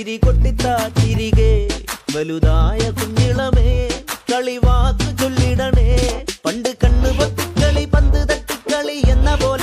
തിരി തിരികൊട്ടിത്താ തിരികെ. വലുതായ കുഞ്ഞിളമേ കളിവാക്ക് ചൊല്ലിടണേ. പണ്ട് കണ്ണു പൊത്തിക്കളി പന്ത് തട്ടിക്കളി എന്ന പോലെ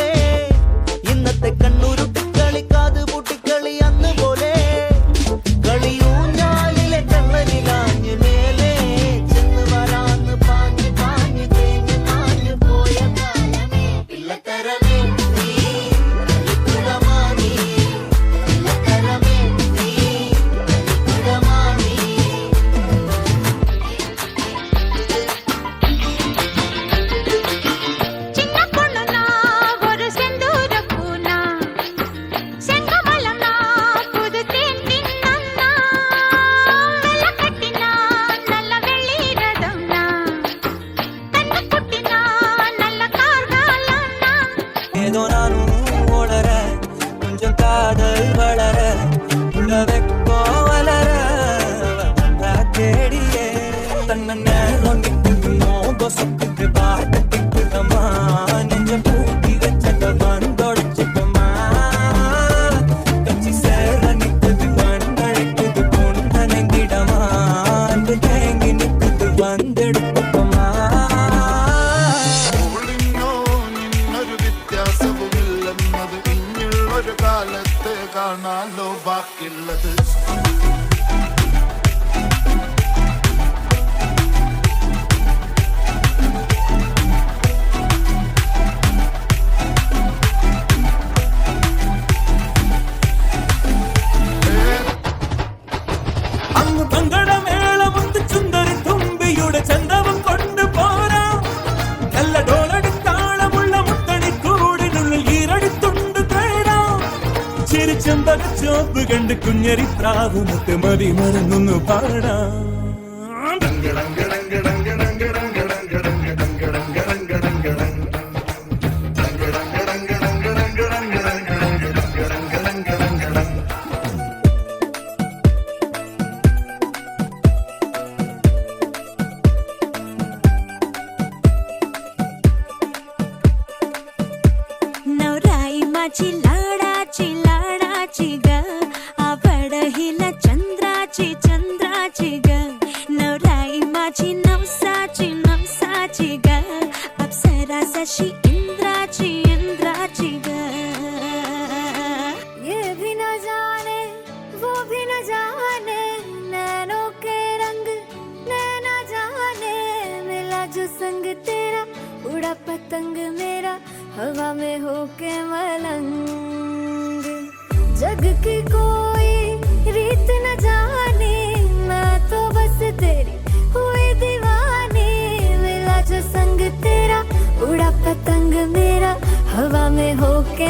dedik karnalo bak illadı ചെമ്പക ചോപ്പ് കണ്ട് കുഞ്ഞരി പ്രാവ് മതി മറന്നൊന്ന് പാടാം. Now, ग अप्सरा इंद्राची इंद्राची ग ये भी न जाने, वो भी न जाने, नैनों के रंग नैना जाने। मिला जो संग तेरा, उड़ा पतंग मेरा, हवा में होके मलंग। जग की कोई पतंग मेरा हवा में होके